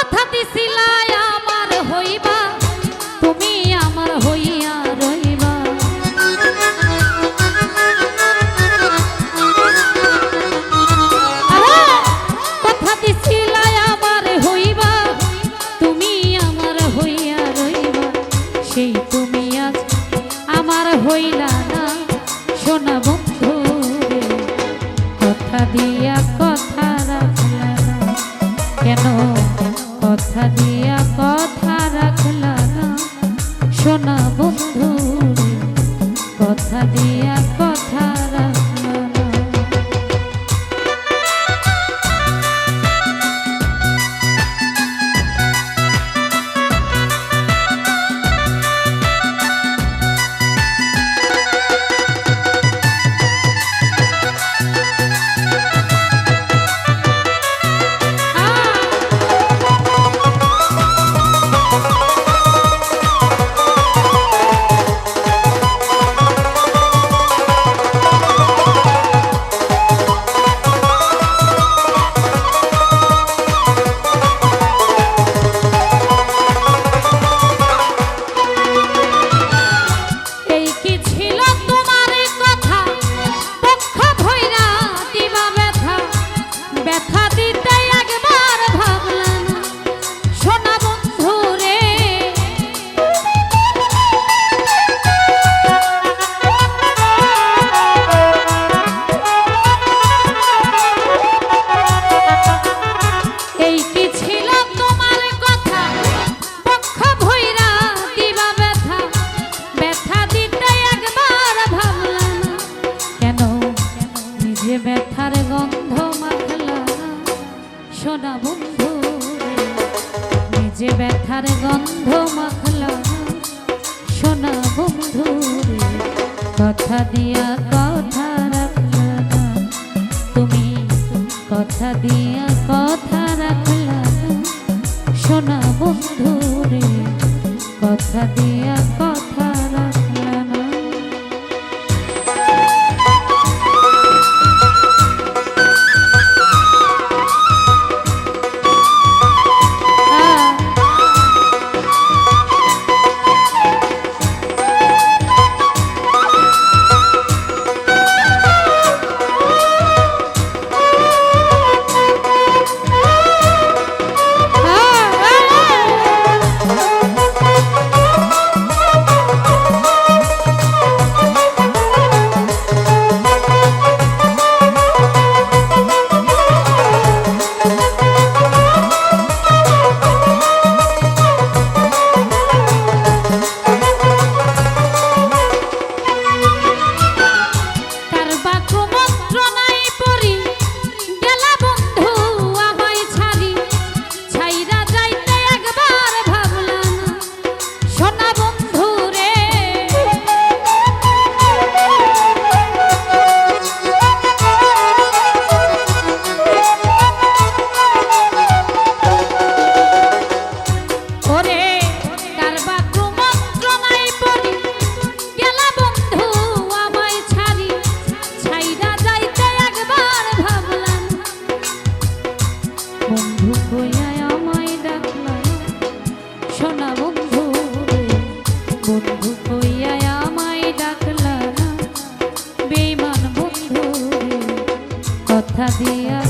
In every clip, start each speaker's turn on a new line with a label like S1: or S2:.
S1: কথা দিছিলাই আমার হইবা, তুমি আমার হইয়া রইবা। কথা দিছিলাই আমার হইবা, তুমি আমার হইয়া রইবা। সেই যে ব্যথার গন্ধ মাখলা, সোনা বন্ধু যে ব্যথার গন্ধ মাখলা, সোনা বন্ধু কথা দিয়া কথা রাখলা তুমি কথা দিয়া কথা রাখলা সোনা বন্ধু কথা দিয়া কথা দিয়া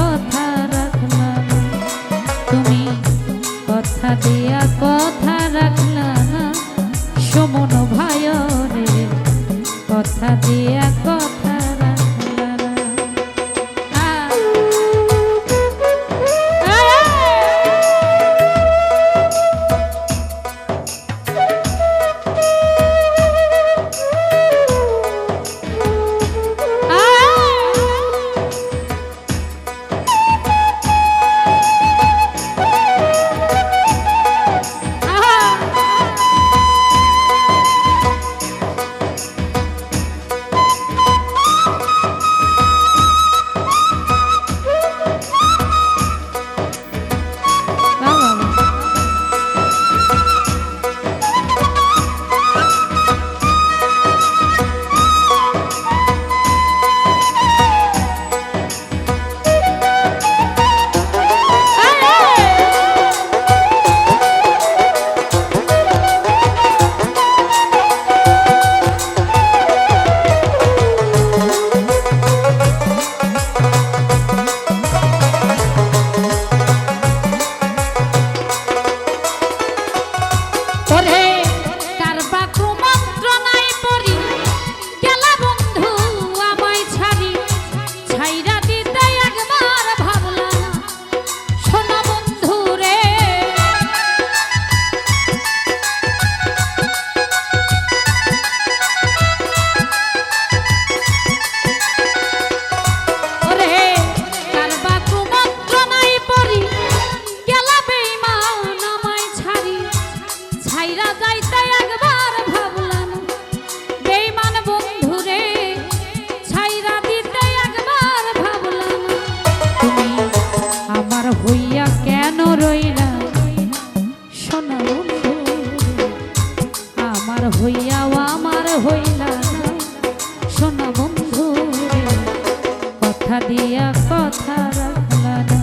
S1: কথা দিয়া কথা রাখলা না।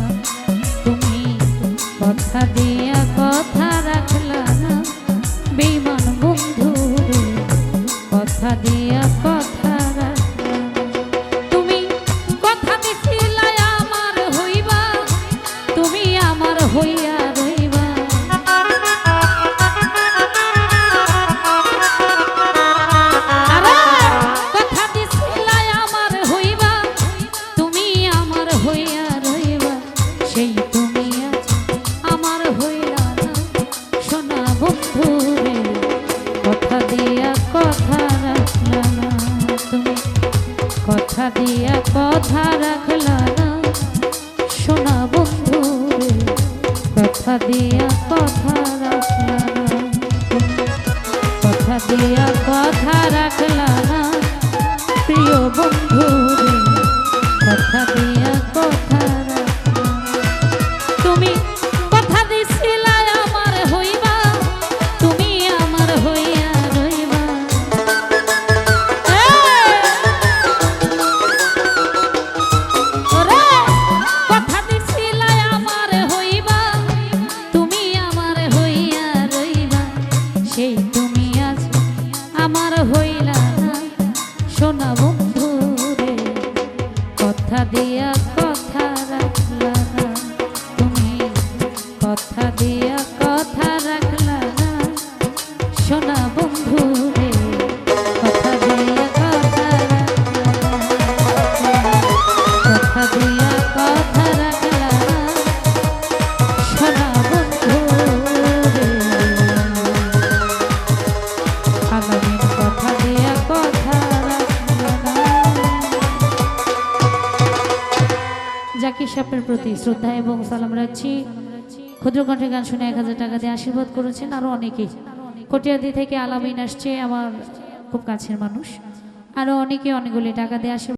S1: তুমি কথা দিয়া কথা রাখলা না। বন্ধু কথা দিয়া কথা তুমি কথা আমার হইবা, তুমি আমার হইয়া বন্ধু কথা রাখলা না। সোনা কথা রাখলা কথা দিয়া কথা রাখলা না। জাকির সাহেবের প্রতি শ্রদ্ধা এবং সালাম রাখছি। ক্ষুদ্র কণ্ঠে গান শুনে এক হাজার টাকা দিয়ে আশীর্বাদ করেছেন আরও অনেকেই কটিয়াদি থেকে আলামিন আসছে, আমার খুব কাছের মানুষ। আরও অনেকে অনেকগুলি টাকা দিয়ে আশীর্বাদ